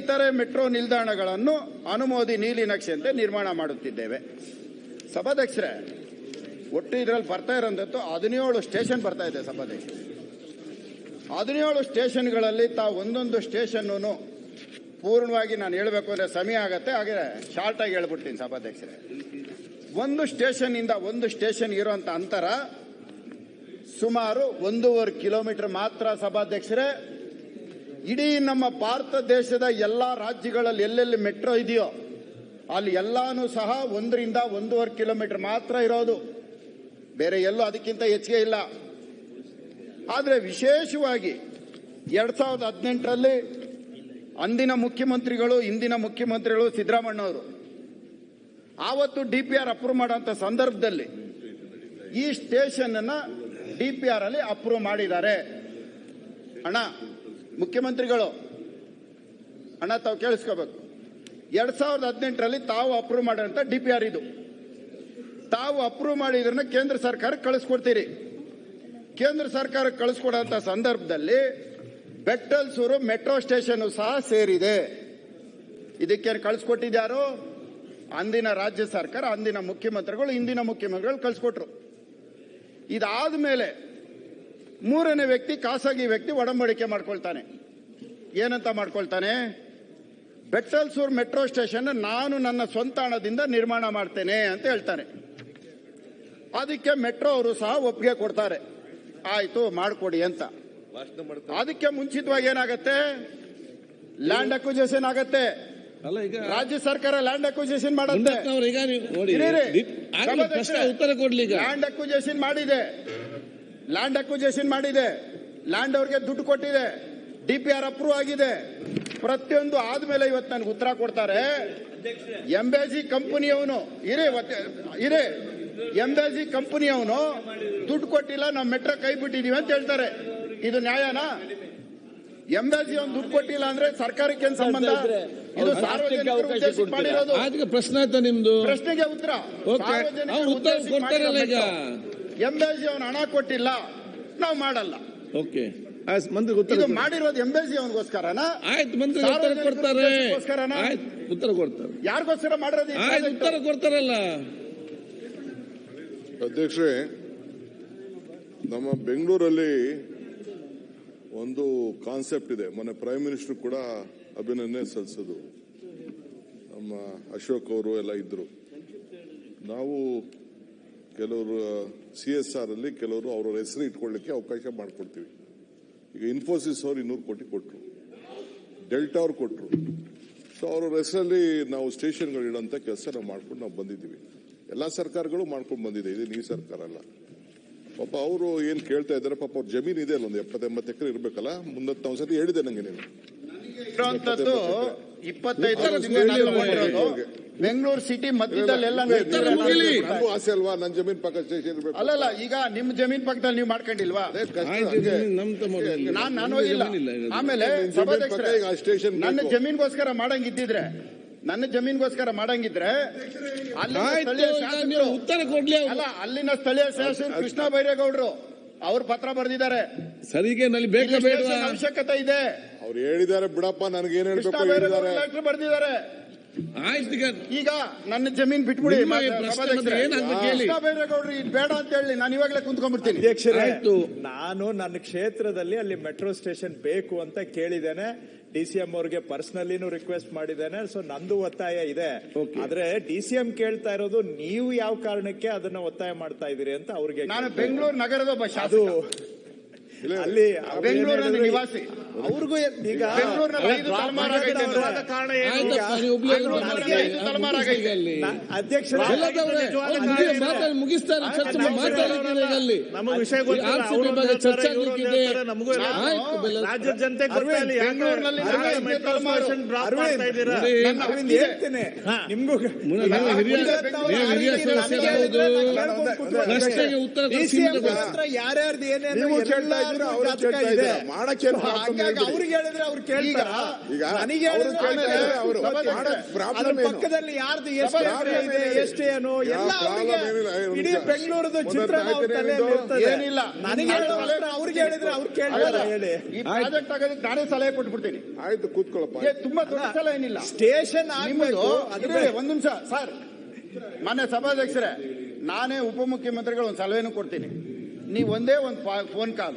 ಇತರೆ ಮೆಟ್ರೋ ನಿಲ್ದಾಣಗಳನ್ನು ಅನುಮೋದಿ ನೀಲಿ ನಕ್ಷೆಯಂತೆ ನಿರ್ಮಾಣ ಮಾಡುತ್ತಿದ್ದೇವೆ. ಸಭಾಧ್ಯಕ್ಷರೇ, ಒಟ್ಟು ಇದರಲ್ಲಿ ಬರ್ತಾ ಇರೋಂಥದ್ದು ಹದಿನೇಳು ಸ್ಟೇಷನ್ ಬರ್ತಾ ಇದೆ ಸಭಾಧ್ಯಕ್ಷ ಹದಿನೇಳು ಸ್ಟೇಷನ್ಗಳಲ್ಲಿ ತಾವು ಒಂದೊಂದು ಸ್ಟೇಷನ್ನು ಪೂರ್ಣವಾಗಿ ನಾನು ಹೇಳಬೇಕು ಅಂದರೆ ಸಮಯ ಆಗತ್ತೆ, ಹಾಗೆ ಶಾರ್ಟಾಗಿ ಹೇಳ್ಬಿಡ್ತೀನಿ ಸಭಾಧ್ಯಕ್ಷರೇ. ಒಂದು ಸ್ಟೇಷನ್ನಿಂದ ಒಂದು ಸ್ಟೇಷನ್ ಇರುವಂಥ ಅಂತರ ಸುಮಾರು ಒಂದೂವರೆ ಕಿಲೋಮೀಟರ್ ಮಾತ್ರ ಸಭಾಧ್ಯಕ್ಷರೇ. ಇಡೀ ನಮ್ಮ ಭಾರತ ದೇಶದ ಎಲ್ಲ ರಾಜ್ಯಗಳಲ್ಲಿ ಎಲ್ಲೆಲ್ಲಿ ಮೆಟ್ರೋ ಇದೆಯೋ, ಅಲ್ಲಿ ಎಲ್ಲಾನು ಸಹ ಒಂದರಿಂದ ಒಂದೂವರೆ ಕಿಲೋಮೀಟರ್ ಮಾತ್ರ ಇರೋದು. ಬೇರೆ ಎಲ್ಲೂ ಅದಕ್ಕಿಂತ ಹೆಚ್ಚಿಗೆ ಇಲ್ಲ. ಆದರೆ ವಿಶೇಷವಾಗಿ ಎರಡ್ ಸಾವಿರದ ಹದಿನೆಂಟರಲ್ಲಿ ಅಂದಿನ ಮುಖ್ಯಮಂತ್ರಿಗಳು, ಇಂದಿನ ಮುಖ್ಯಮಂತ್ರಿಗಳು ಸಿದ್ದರಾಮಣ್ಣವರು ಆವತ್ತು ಡಿ ಪಿ ಆರ್ ಅಪ್ರೂವ್ ಮಾಡೋಂಥ ಸಂದರ್ಭದಲ್ಲಿ ಈ ಸ್ಟೇಷನ್ ಡಿ ಪಿ ಆರ್ ಅಲ್ಲಿ ಅಪ್ರೂವ್ ಮಾಡಿದ್ದಾರೆ. ಅಣ್ಣ ಮುಖ್ಯಮಂತ್ರಿಗಳು, ಅಣ್ಣ ತಾವು ಕೇಳಿಸ್ಕೋಬೇಕು. ಎರಡ್ ಸಾವಿರದ ಹದಿನೆಂಟರಲ್ಲಿ ತಾವು ಅಪ್ರೂವ್ ಮಾಡಿದಂತ ಡಿ ಪಿ ಆರ್ ಇದು. ತಾವು ಅಪ್ರೂವ್ ಮಾಡಿದ್ರನ್ನ ಕೇಂದ್ರ ಸರ್ಕಾರಕ್ಕೆ ಕಳಿಸ್ಕೊಡ್ತೀರಿ. ಕೇಂದ್ರ ಸರ್ಕಾರಕ್ಕೆ ಕಳಿಸ್ಕೊಡೋಂಥ ಸಂದರ್ಭದಲ್ಲಿ ಬೆಟ್ಟಲ್ಸೂರು ಮೆಟ್ರೋ ಸ್ಟೇಷನ್ ಸಹ ಸೇರಿದೆ. ಇದಕ್ಕೆ ಕಳಿಸ್ಕೊಟ್ಟಿದ್ಯಾರು? ಅಂದಿನ ರಾಜ್ಯ ಸರ್ಕಾರ, ಅಂದಿನ ಮುಖ್ಯಮಂತ್ರಿಗಳು, ಇಂದಿನ ಮುಖ್ಯಮಂತ್ರಿಗಳು ಕಳಿಸ್ಕೊಟ್ರು. ಇದಾದ ಮೇಲೆ ಮೂರನೇ ವ್ಯಕ್ತಿ ಖಾಸಗಿ ವ್ಯಕ್ತಿ ಒಡಂಬಡಿಕೆ ಮಾಡ್ಕೊಳ್ತಾನೆ. ಏನಂತ ಮಾಡ್ಕೊಳ್ತಾನೆ? ಬೆಟ್ಟಲ್ಸೂರ್ ಮೆಟ್ರೋ ಸ್ಟೇಷನ್ ನಾನು ನನ್ನ ಸ್ವಂತ ಹಣದಿಂದ ನಿರ್ಮಾಣ ಮಾಡ್ತೇನೆ ಅಂತ ಹೇಳ್ತಾನೆ. ಅದಕ್ಕೆ ಮೆಟ್ರೋ ಅವರು ಸಹ ಒಪ್ಪಿಗೆ ಕೊಡ್ತಾರೆ. ಆಯ್ತು ಮಾಡ್ಕೊಡಿ ಅಂತ. ಅದಕ್ಕೆ ಮುಂಚಿತವಾಗಿ ಏನಾಗತ್ತೆ? ಲ್ಯಾಂಡ್ ಅಕ್ವಿಜೇಷನ್ ಆಗತ್ತೆ. ರಾಜ್ಯ ಸರ್ಕಾರ ಲ್ಯಾಂಡ್ ಅಕ್ವಿಜೇಷನ್ ಮಾಡುತ್ತೆ. ಲ್ಯಾಂಡ್ ಅಕ್ವಿಜೇಷನ್ ಮಾಡಿದೆ. ಲ್ಯಾಂಡ್ ಅಕ್ವಿಜೇಷನ್ ಮಾಡಿದೆ. ಲ್ಯಾಂಡ್ ಅವ್ರಿಗೆ ದುಡ್ಡು ಕೊಟ್ಟಿದೆ. ಡಿ ಪಿ ಆರ್ ಅಪ್ರೂವ್ ಆಗಿದೆ. ಪ್ರತಿಯೊಂದು ಆದ್ಮೇಲೆ ಇವತ್ತು ನನಗೆ ಉತ್ತರ ಕೊಡ್ತಾರೆ. ಎಂಬೇಜಿ ಕಂಪನಿಯವನು ಇರೇ ಇರೇ ಎಂಬೇಜಿ ಕಂಪನಿಯವನು ದುಡ್ಡು ಕೊಟ್ಟಿಲ್ಲ ನಾವು ಮೆಟ್ರೋ ಕೈ ಬಿಟ್ಟಿದೀವಿ ಅಂತ ಹೇಳ್ತಾರೆ. ಇದು ನ್ಯಾಯನಾ? ಎಂಬೇಜಿ ಅವ್ನು ದುಡ್ಡು ಕೊಟ್ಟಿಲ್ಲ ಅಂದ್ರೆ ಸರ್ಕಾರಕ್ಕೆ ಏನ್ ಸಂಬಂಧ? ಇದು ಸಾರ್ವಜನಿಕ ಮಾಡಿರೋದು. ಪ್ರಶ್ನೆ ಆಯ್ತಾ ನಿಮ್ದು? ಪ್ರಶ್ನೆಗೆ ಉತ್ತರ. ಓಕೆ. ಸಾರ್ವಜನಿಕರು ಉತ್ತರ ಕೊಡ್ತಾರಲ್ಲ ಈಗ. ಎಂಬೇಜಿ ಅವನು ಹಣ ಕೊಟ್ಟಿಲ್ಲ ನಾವು ಮಾಡಲ್ಲ. ಓಕೆ ಮಂತ್ರಿ ಉತ್ತರ ಇದು ಮಾಡಿರೋದು ಎಂಬೆಸಿ ಅವನಿಗೋಸ್ಕರನ? ಆಯ್ತು ಮಂತ್ರಿ ಉತ್ತರ ಕೊಡ್ತಾರೆ. ಉದ್ದೇಶಕ್ಕೋಸ್ಕರನಾ? ಆಯ್ತು ಉತ್ತರ ಕೊಡ್ತಾರೆ. ಯಾರಿಗೋಸ್ಕರ ಮಾಡಿರೋದು ಈ ಆಯ್ತು project? ಉತ್ತರ ಕೊಡ್ತಾರಲ್ಲ. ಅಧ್ಯಕ್ಷರೇ ನಮ್ಮ ಬೆಂಗಳೂರಲ್ಲಿ ಒಂದು ಕಾನ್ಸೆಪ್ಟ್ ಇದೆ. ಮೊನ್ನೆ ಪ್ರೈಮ್ ಮಿನಿಸ್ಟರ್ ಕೂಡ ಅಭಿನಂದನೆ ಸಲ್ಲಿಸೋದು ನಮ್ಮ ಅಶೋಕ್ ಅವರು ಎಲ್ಲ ಇದ್ರು. ನಾವು ಕೆಲವರು ಸಿ ಎಸ್ ಆರ್ ಅಲ್ಲಿ ಕೆಲವರು ಅವ್ರ ಹೆಸರು ಇಟ್ಕೊಳ್ಳಿಕ್ಕೆ ಅವಕಾಶ ಮಾಡಿಕೊಡ್ತೀವಿ. ಈಗ ಇನ್ಫೋಸಿಸ್ ಅವ್ರು ಇನ್ನೂರು ಕೋಟಿ ಕೊಟ್ಟರು ಡೆಲ್ಟಾ ಅವ್ರು ಕೊಟ್ಟರು ಸೊ ಅವ್ರವ್ರ ಹೆಸರಲ್ಲಿ ನಾವು ಸ್ಟೇಷನ್ಗಳು ಇಡೋಂಥ ಕೆಲಸ ನಾವು ಮಾಡ್ಕೊಂಡು ನಾವು ಬಂದಿದ್ದೀವಿ. ಎಲ್ಲ ಸರ್ಕಾರಗಳು ಮಾಡ್ಕೊಂಡು ಬಂದಿದೆ. ಇದು ಈ ಸರ್ಕಾರ ಅಲ್ಲ. ಪಾಪ ಅವರು ಏನು ಕೇಳ್ತಾ ಇದ್ದಾರೆ ಪಾಪ ಅವ್ರ ಜಮೀನು ಇದೆ ಅಲ್ಲ ಒಂದು ಎಪ್ಪತ್ತೆಂಬತ್ತು ಎಕರೆ ಇರಬೇಕಲ್ಲ ಮುಂದತ್ತು ನಾವು ಸತಿ ಹೇಳಿದೆ ನನಗೆ ನೀನು. ಬೆಂಗಳೂರು ಸಿಟಿ ಮಧ್ಯದಲ್ಲೆಲ್ಲ ಎಲ್ಲ ಆಸೆ ಅಲ್ವಾ? ನನ್ನ ಜಮೀನ್ ಪಕ್ಕ ಸ್ಟೇಷನ್ ಇರ್ಬೇಕು ಅಲ್ಲಲ್ಲ ಈಗ ನಿಮ್ ಜಮೀನ್ ಪಕ್ಕದಲ್ಲಿ ನೀವು ಮಾಡ್ಕೊಂಡಿಲ್ವಾ. ನಾನ್ ನಾನು ಹೋಗಿಲ್ಲ. ಆಮೇಲೆ ಸಭಾಧ್ಯಕ್ಷರೇ, ಈಗ ಸ್ಟೇಷನ್ ನನ್ನ. ಜಮೀನ್ಗೋಸ್ಕರ ಮಾಡಂಗಿದ್ದಿದ್ರೆ ನನ್ನ ಜಮೀನ್ಗೋಸ್ಕರ ಮಾಡಂಗಿದ್ರೆ ಅಲ್ಲಿನ ಉತ್ತರ ಕೊಡ್ಲಿ ಅವ್ರು. ಅಲ್ಲ ಅಲ್ಲಿನ ಸ್ಥಳೀಯ ಶಾಸಕರು ಕೃಷ್ಣ ಬೈರೇಗೌಡರು ಅವ್ರು ಪತ್ರ ಬರೆದಿದ್ದಾರೆ. ಸರಿಗೆ ನಲ್ಲಿ ಬೇಕಾದ ಇಲ್ಲಿ ಅವಶ್ಯಕತೆ ಇದೆ. ಅವ್ರು ಹೇಳಿದ್ದಾರೆ ಬಿಡಪ್ಪ ನನಗೇನು ಹೇಳ್ಬೇಕು ಬರೆದಿದ್ದಾರೆ. ಆಯ್ತು ಈಗ ಈಗ ನನ್ನ ಜಮೀನ್ ಬಿಟ್ಬಿಡಿ ನಿಮ್ಮ ಮಾತ್ರ ಪ್ರಶ್ನೆ ಸಭಾಧ್ಯಕ್ಷರೇ. ಬಂದ್ರೆ ಏನಾಗ್ಬೇಕು ಹೇಳಿ. ಕೃಷ್ಣ ಬೈರೇಗೌಡರು ಇದು ಬೇಡ ಅಂತ ಹೇಳಿ ನಾನು ಇವಾಗಲೇ ಕುಂತ್ಕೊಂಡ್ಬಿಡ್ತೀನಿ ಅಧ್ಯಕ್ಷರೇ ಆಯ್ತು. ನಾನು ನನ್ನ ಕ್ಷೇತ್ರದಲ್ಲಿ ಅಲ್ಲಿ ಮೆಟ್ರೋ ಸ್ಟೇಷನ್ ಬೇಕು ಅಂತ ಕೇಳಿದ್ದೇನೆ ಡಿ ಸಿ ಎಂ ಅವ್ರಿಗೆ ಪರ್ಸನಲಿನೂ ರಿಕ್ವೆಸ್ಟ್ ಮಾಡಿದ್ದೇನೆ ಸೊ ನಂದು ಒತ್ತಾಯ ಇದೆ Okay. ಆದ್ರೆ ಡಿ ಸಿ ಎಂ ಕೇಳ್ತಾ ಇರೋದು ನೀವು ಯಾವ ಕಾರಣಕ್ಕೆ ಅದನ್ನ ಒತ್ತಾಯ ಮಾಡ್ತಾ ಇದೀರಿ ಅಂತ ಅವ್ರಿಗೆ ನಾನು ಕೇಳ್ತಾ ಬೆಂಗಳೂರು ನಗರದ ಒಬ್ಬ ಇದ್ದೀನಿ. ಅದು ಅಲ್ಲಿ ಬೆಂಗಳೂರಿನ ನಿವಾಸಿ ಅವ್ರಿಗೂ ಈಗ ಮುಗಿ- ಮುಗಿಸ್ತಾರೆ ಚರ್ಚೆ ಮಾತಾಡಲಿಕ್ಕಿದೆ ಈಗ ಅಲ್ಲಿ. ನಮಗೆ ವಿಷಯ ಗೊತ್ತಿಲ್ಲ. ಚರ್ಚೆ ಆಗ್ಲಿಕ್ಕಿದೆ. ನಮಗೂ ರಾಜ್ಯದ ಜನತೆ ಬೆಂಗಳೂರಿನಲ್ಲಿ ಅರವಿಂದ್. ಹೇಳ್ತೇನೆ. ನಿಮ್ಗೂ ಹಿರಿಯ ಪ್ರಶ್ನೆಗೆ ಉತ್ತರ. ಯಾರ್ಯಾರ್ದು ಏನೇನು ಮಾಡಕ್ಕೆ ಅವ್ರಿಗೆ ಹೇಳಿದ್ರೆ ಅವ್ರು ಕೇಳ್ತಾರ. ಈಗ ನನಗೆ ಅವ್ರು ಅದ್ರ ಪಕ್ಕದಲ್ಲಿ ಯಾರ್ದು ಎಷ್ಟು ಇದೆ ಎಷ್ಟು ಏನು ಎಲ್ಲ ಐದು ಇಡೀ. ಬೆಂಗಳೂರದ? ಇರ್ತದೆ. ಏನಿಲ್ಲ. ನನಗೆ ಅವ್ರಿಗೆ ಹೇಳಿದ್ರೆ ಅವ್ರು ಕೇಳ್ತಾರ. ಹೇಳಿ. ಈ ಪ್ರಾಜೆಕ್ಟ್ ಆಗೋದಕ್ಕೆ ನಾನೇ ಸಲಹೆ ಕೊಟ್ಬಿಡ್ತೀನಿ. ಆಯ್ತು ಕೂತ್ಕೊಳ್ಳಪ್ಪ. ತುಂಬಾ ದೊಡ್ಡ ಸಲಹೆ ಏನಿಲ್ಲ. ಸ್ಟೇಷನ್ ಆಗ್ಬೇಕು. ಅದ್ರ ಒಂದ್ ನಿಮಿಷ ಸರ್. ಮಾನ್ಯ ಸಭಾಧ್ಯಕ್ಷರೇ ನಾನೇ ಉಪಮುಖ್ಯಮಂತ್ರಿಗಳು ಒಂದು ಸಲಹೆನೂ ಕೊಡ್ತೀನಿ. ನೀವು ಒಂದೇ ಒಂದು ಫೋನ್ ಕಾಲ್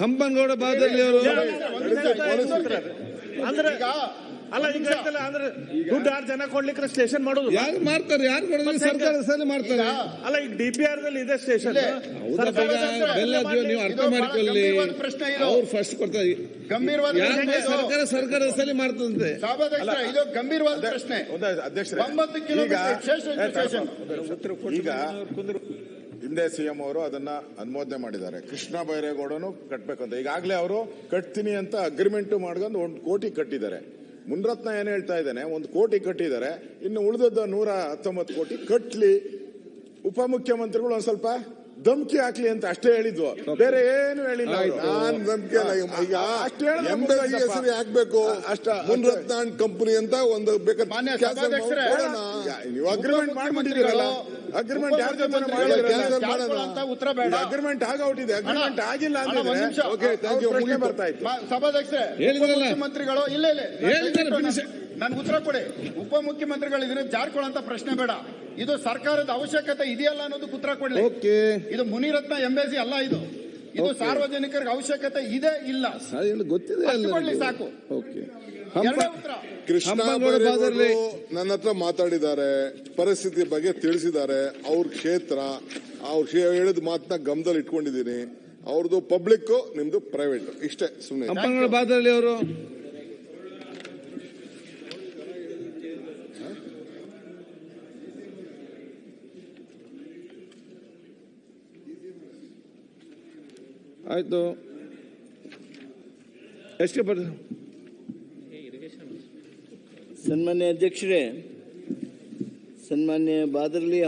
ಹಂಪನಗೌಡ ಬಾದಲ್ಲಿ ಅವರು ಅಂದ್ರೆ ಅಲ್ಲ ಈಗ ಅಂದ್ರೆ ದುಡ್ಡು ಆರು ಜನ ಕೊಡ್ಲಿಕ್ಕೆ ಸ್ಟೇಷನ್ ಮಾಡೋದು? ಯಾರು ಮಾಡ್ತಾರೆ? ಯಾರು ಕೊಡೋದು? ಸರ್ಕಾರ ಸರಿ ಮಾಡ್ತಾರೆ. ಅಲ್ಲ ಈಗ ಡಿ ಪಿ ಆರ್ ದಲ್ಲಿ ಇದೆ ಸ್ಟೇಷನ್. ನೀವು ಅರ್ಥ ಮಾಡಿಕೊಳ್ಳಿ. ಗಂಭೀರವಾದ ಪ್ರಶ್ನೆ ಇದು. ಅವ್ರು ಫಸ್ಟ್ ಕೊಡ್ತಾರೆ ಗಂಭೀರವಾದ ಸರ್ಕಾರ ಸರ್ಕಾರ ಸರ್ಕಾರದ ಸಲಿ ಮಾಡ್ತದಂತೆ? ಸಭಾಧ್ಯಕ್ಷರೇ ಇದು ಗಂಭೀರವಾದ ಪ್ರಶ್ನೆ. ಅಧ್ಯಕ್ಷರೇ. ಒಂಬತ್ತು ಕಿಲೋಮೀಟರ್ ಸ್ಟೇಷನ್. ಈಗ ಹಿಂದೆ ಸಿಎಂ ಅವರು ಅದನ್ನ ಅನುಮೋದನೆ ಮಾಡಿದ್ದಾರೆ. ಕೃಷ್ಣ ಬೈರೇಗೌಡನು ಅಂತ. ಈಗಾಗಲೇ ಅವರು ಕಟ್ತೀನಿ ಅಂತ ಅಗ್ರಿಮೆಂಟ್ ಮಾಡ್ಕೊಂಡು ಒಂದು ಕೋಟಿ ಕಟ್ಟಿದ್ದಾರೆ. ಮುನ್ರತ್ನ ಏನ್ ಹೇಳ್ತಾ ಇದ್ದಾನೆ? ಒಂದು ಕೋಟಿ ಕಟ್ಟಿದ್ದಾರೆ. ಇನ್ನು ಉಳಿದದ್ದು ನೂರ ಹತ್ತೊಂಬತ್ತು ಕೋಟಿ ಕಟ್ಲಿ. ಉಪಮುಖ್ಯಮಂತ್ರಿಗಳು ಒಂದು ಸ್ವಲ್ಪ ಧಮ್ಕಿ ಹಾಕ್ಲಿ ಅಂತ ಅಷ್ಟೇ ಹೇಳಿದ್ವು. ಬೇರೆ ಏನು ಹೇಳಿಲ್ಲ. ನಾನ್ ನಂಬಿಕೆ ಇಲ್ಲ ಈಗ ಅಷ್ಟೇ ಹೆಸರು ಹಾಕ್ಬೇಕು ಅಷ್ಟ ಮುನ್ರತ್ನ ಅಂಡ್ ಕಂಪನಿ ಅಂತ ಒಂದು ಅಗ್ರಿಮೆಂಟ್ ಮಾಡ್ಬಿಟ್ಟಿದ್ದೀರಲ್ಲ. ಅಗ್ರಿಮೆಂಟ್ ಯಾರ ಜೊತೆ ಉತ್ತರ ಬೇಡ. ಅಗ್ರಿಮೆಂಟ್ ಆಗೌಟಿದೆ ಅಗ್ರಿಮೆಂಟ್ ಆಗಿಲ್ಲ ಅಣ್ಣ, ಒಂದ್ ನಿಮಿಷ. ಅಂದ್ರೆ ಓಕೆ ಥ್ಯಾಂಕ್ ಯು ಪ್ರಶ್ನೆ ಮುಗೀತು. ಬರ್ತಾ ಇತ್ತು. ಸಭಾಧ್ಯಕ್ಷರೇ ಹೇಳಿದ್ರಲ್ಲ. ಉಪಮುಖ್ಯಮಂತ್ರಿಗಳು ಇಲ್ಲ ಇಲ್ಲ ನನ್ಗೆ ಉತ್ತರ ಕೊಡಿ. ಉಪಮುಖ್ಯಮಂತ್ರಿಗಳು ಮುಖ್ಯಮಂತ್ರಿಗಳಿದ್ರೆ ಜಾರ್ಕೊಳ್ಳೋ ಪ್ರಶ್ನೆ ಬೇಡ. ಇದು ಸರ್ಕಾರದ ಅವಶ್ಯಕತೆ ಇದೆಯಲ್ಲ ಅನ್ನೋದು ಉತ್ತರ ಕೊಡಲಿ. ಓಕೆ. ಇದು ಮುನಿರತ್ನ ಎಂಬೆಸಿ ಅಲ್ಲ ಇದು. ಇದು ಸಾರ್ವಜನಿಕರಿಗೆ ಅವಶ್ಯಕತೆ ಇದೆ ಇಲ್ಲ. ಗೊತ್ತಿದೆ ಸಾಕು. ಓಕೆ. ಎರಡೇ ಉತ್ತರ. ಕೃಷ್ಣ ನನ್ನ ಹತ್ರ ಮಾತಾಡಿದ್ದಾರೆ. ಪರಿಸ್ಥಿತಿ ಬಗ್ಗೆ ತಿಳಿಸಿದ್ದಾರೆ. ಅವ್ರ ಕ್ಷೇತ್ರ ಅವ್ರ ಕ್ಷೇ- ಹೇಳಿದ ಮಾತನ್ನ ಗಮನದಲ್ಲಿ ಇಟ್ಕೊಂಡಿದ್ದೀನಿ. ಅವ್ರದ್ದು ಪಬ್ಲಿಕ್ ನಿಮ್ದು ಪ್ರೈವೇಟ್ ಇಷ್ಟೇ ಸುಮ್ಮನೆ ಅವರು. ಆಯ್ತು. ಎಷ್ಟು ಪರ್ ಸನ್ಮಾನ್ಯ ಅಧ್ಯಕ್ಷರೇ ಸನ್ಮಾನ್ಯ ಬಾದರ್ಲಿ